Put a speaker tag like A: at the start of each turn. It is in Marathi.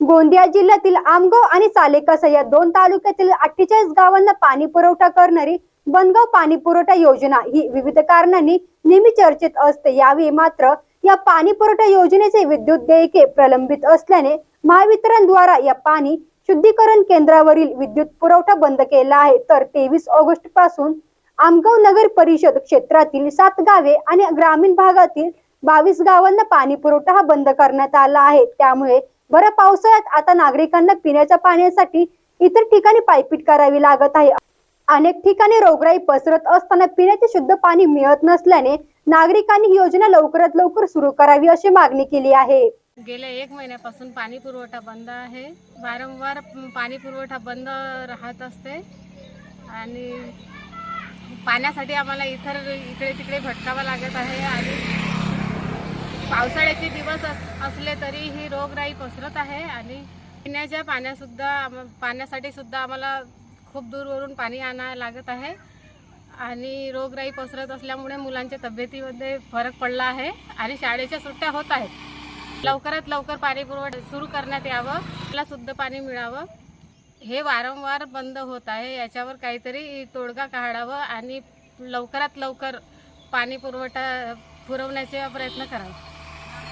A: गोंदिया जिल्ह्यातील आमगाव आणि सालेकसा या दोन तालुक्यातील अठ्ठेचाळीस गावांना पाणी पुरवठा करणारी बनगाव पाणी पुरवठा योजना ही विविध कारणांनी नेहमी चर्चेत असते. यावेळी मात्र या पाणी पुरवठा योजनेचे विद्युत देयके प्रलंबित असल्याने महावितरणद्वारा या पाणी शुद्धीकरण केंद्रावरील विद्युत पुरवठा बंद केला आहे. तर तेवीस ऑगस्टपासून आमगाव नगर परिषद क्षेत्रातील सात गावे आणि ग्रामीण भागातील बावीस गावांना पाणी पुरवठा हा बंद करण्यात आला आहे. त्यामुळे बरं पावसाळ्यात आता नागरिकांना पिण्याच्या पाण्यासाठी इतर ठिकाणी पायपीट करावी लागत आहे. अनेक ठिकाणी रोगराई पसरत असताना पिण्याचे शुद्ध पाणी मिळत नसल्याने नागरिकांनी ही योजना लवकरात लवकर सुरू करावी अशी मागणी केली आहे.
B: गेल्या एक महिन्यापासून पाणी पुरवठा बंद आहे. वारंवार पाणी पुरवठा बंद राहत असते. आणि पाण्यासाठी आम्हाला इतर इकडे तिकडे भटकावं लागत आहे आणि पावसाळ्याचे दिवस अस- असले तरी ही रोगराई पसरत आहे आणि पिण्याच्या पाण्यासुद्धा पाण्यासाठी सुद्धा आम्हाला खूप दूरवरून पाणी आणायला लागत आहे. आणि रोगराई पसरत असल्यामुळे मुलांच्या तब्येतीमध्ये फरक पडला आहे आणि शाळेच्या सुट्ट्या होत आहेत. लवकरात लवकर पाणी पुरवठा सुरू करण्यात यावं मला शुद्ध पाणी मिळावं. हे वारंवार बंद होत आहे याच्यावर काहीतरी तोडगा काढावं आणि लवकरात लवकर पाणी पुरवठा पुरवण्याचा प्रयत्न करावा.